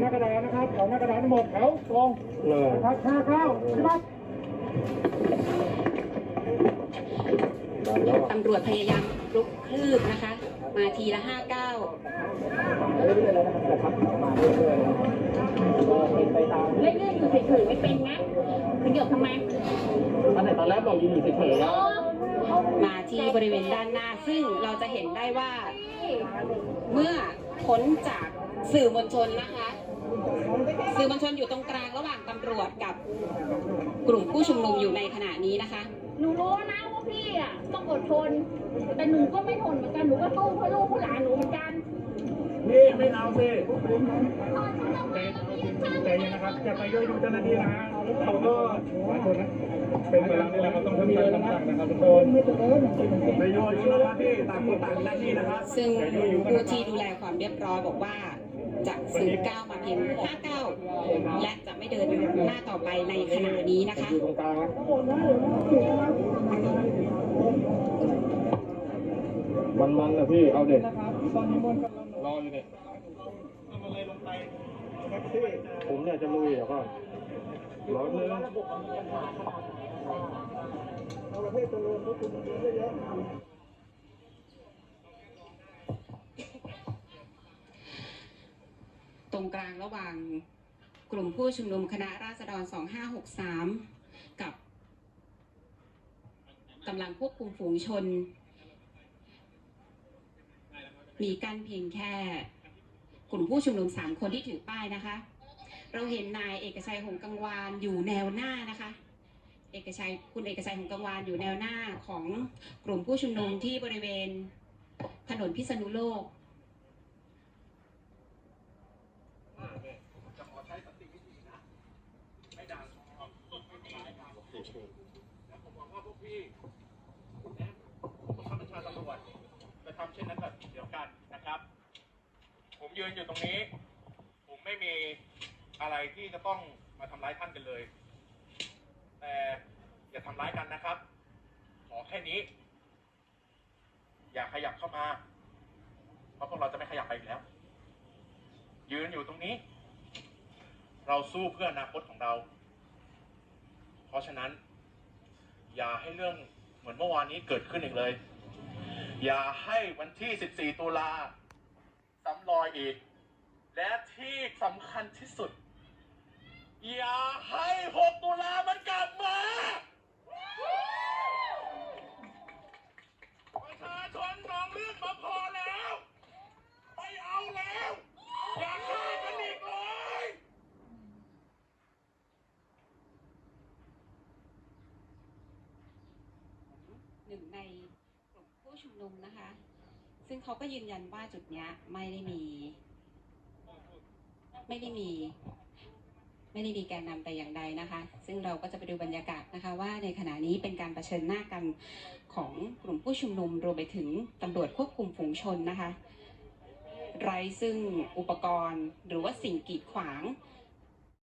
หน้ากระดานนะครับแถวหน้ากระดานทั้งหมดแถวตรงเลยนะครับห้าเก้าครับดันแล้วอะตำรวจพยายามลุกคืบนะคะ มาทีละห้าเก้าเรื่อยๆเลยนะครับมาเรื่อยๆเลยก็เป็นไปตามเล่นๆอยู่เฉยๆไม่เป็นนะขยับทำไมตั้งแต่ตอนแรกบอกยืนอยู่เฉยๆแล้วมาที่บริเวณด้านหน้า ซึ่งเราจะเห็นได้ว่า เมื่อพ้นจากสื่อมวลชนนะคะ สื่อมวลชนอยู่ตรงกลางระหว่างตำรวจกับกลุ่มผู้ชุมนุมอยู่ในขณะนี้นะคะ หนูรู้นะว่าพี่อะต้องอดทน แต่หนูก็ไม่ทนเหมือนกัน หนูก็สู้เพื่อลูกเพื่อหลานหนูเหมือนกัน นี่ไม่เอาสิใจเย็นนะครับจะไปด้วยดูเจ้าหน้าที่นะฮะเขาก็หลายคนนะเป็นเวลานี่แหละครับต้องทำตามคำสั่งนะครับทุกคนไปโยนอยู่นะครับพี่ต่างคนต่างมีหน้าที่นะครับซึ่งผู้ที่ดูแลความเรียบร้อยบอกว่าจะสืบก้าวมาเพียง5ก้าวและจะไม่เดินหน้าต่อไปในขณะนี้นะคะอยู่ตรงกลางนะมันมันนะพี่เอาเด็ก รออยู่เนี่ยผมเนี่ยจะลุยเหรอก่อนร้อนเลยตรงกลางระหว่างกลุ่มผู้ชุมนุมคณะราษฎร 2563 กับกำลังควบคุมฝูงชน มีกั้นเพียงแค่กลุ่มผู้ชุมนุม3คนที่ถือป้ายนะคะ เราเห็นนายเอกชัยหงกังวานอยู่แนวหน้านะคะ เอกชัยคุณเอกชัยหงกังวานอยู่แนวหน้าของกลุ่มผู้ชุมนุมที่บริเวณถนนพิษณุโลกผมหวังว่าพวกพี่และผู้บังคับบัญชาตำรวจจะ ทำเช่นนั้นแบบเดียวกันนะครับ ผมยืนอยู่ตรงนี้ ผมไม่มีอะไรที่จะต้องมาทำร้ายท่านกันเลย แต่อย่าทำร้ายกันนะครับ ขอแค่นี้ อย่าขยับเข้ามา เพราะพวกเราจะไม่ขยับไปอีกแล้ว ยืนอยู่ตรงนี้ เราสู้เพื่ออนาคตของเรา เพราะฉะนั้น อย่าให้เรื่องเหมือนเมื่อวานนี้เกิดขึ้นอีกเลย อย่าให้วันที่ 14 ตุลาซ้ำรอยอีก และที่สำคัญที่สุด อย่าให้ 6 ตุลามันกลับมาประชาชนนองเลือดมาพอแล้ว ไปเอาแล้ว อย่าฆ่ากันอีกเลยหนึ่งใน ผู้ชุมนุมนะคะ ซึ่งเขาก็ยืนยันว่าจุดเนี้ยไม่ได้มี ไม่ได้มี ไม่ได้มีแกนนำแต่อย่างใดนะคะ ซึ่งเราก็จะไปดูบรรยากาศนะคะ ว่าในขณะนี้เป็นการเผชิญหน้ากันของกลุ่มผู้ชุมนุมรวมไปถึงตำรวจควบคุมฝูงชนนะคะ ไร้ซึ่งอุปกรณ์หรือว่าสิ่งกีดขวาง